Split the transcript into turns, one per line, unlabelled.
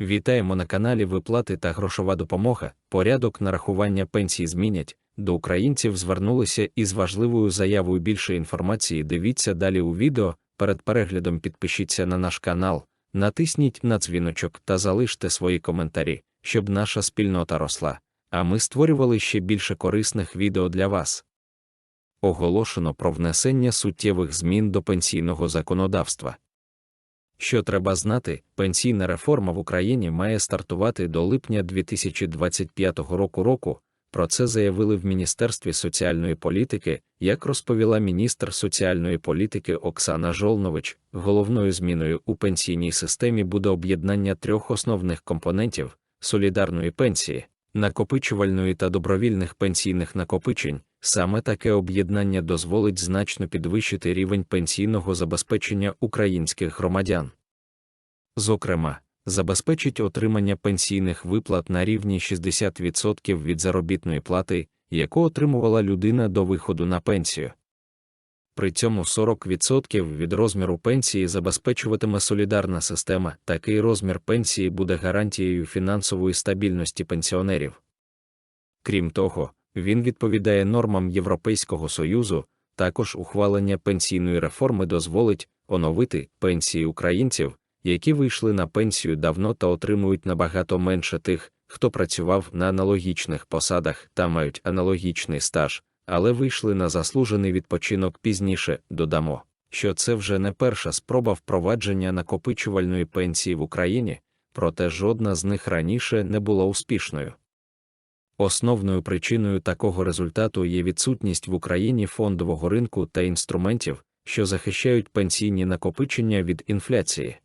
Вітаємо на каналі Виплати та грошова допомога. Порядок нарахування пенсій змінять. До українців звернулися із важливою заявою більше інформації. Дивіться далі у відео. Перед переглядом підпишіться на наш канал, натисніть на дзвіночок та залиште свої коментарі, щоб наша спільнота росла. А ми створювали ще більше корисних відео для вас. Оголошено про внесення суттєвих змін до пенсійного законодавства. Що треба знати, пенсійна реформа в Україні має стартувати до липня 2025 року року. Про це заявили в Міністерстві соціальної політики, як розповіла міністр соціальної політики Оксана Жолнович. Головною зміною у пенсійній системі буде об'єднання трьох основних компонентів солідарної пенсії, накопичувальної та добровільних пенсійних накопичень. Саме таке об'єднання дозволить значно підвищити рівень пенсійного забезпечення українських громадян. Зокрема, забезпечить отримання пенсійних виплат на рівні 60% від заробітної плати, яку отримувала людина до виходу на пенсію. При цьому 40% від розміру пенсії забезпечуватиме солідарна система, такий розмір пенсії буде гарантією фінансової стабільності пенсіонерів. Крім того, він відповідає нормам Європейського Союзу, також ухвалення пенсійної реформи дозволить оновити пенсії українців, які вийшли на пенсію давно та отримують набагато менше тих, хто працював на аналогічних посадах та мають аналогічний стаж, але вийшли на заслужений відпочинок пізніше, додамо, що це вже не перша спроба впровадження накопичувальної пенсії в Україні, проте жодна з них раніше не була успішною. Основною причиною такого результату є відсутність в Україні фондового ринку та інструментів, що захищають пенсійні накопичення від інфляції.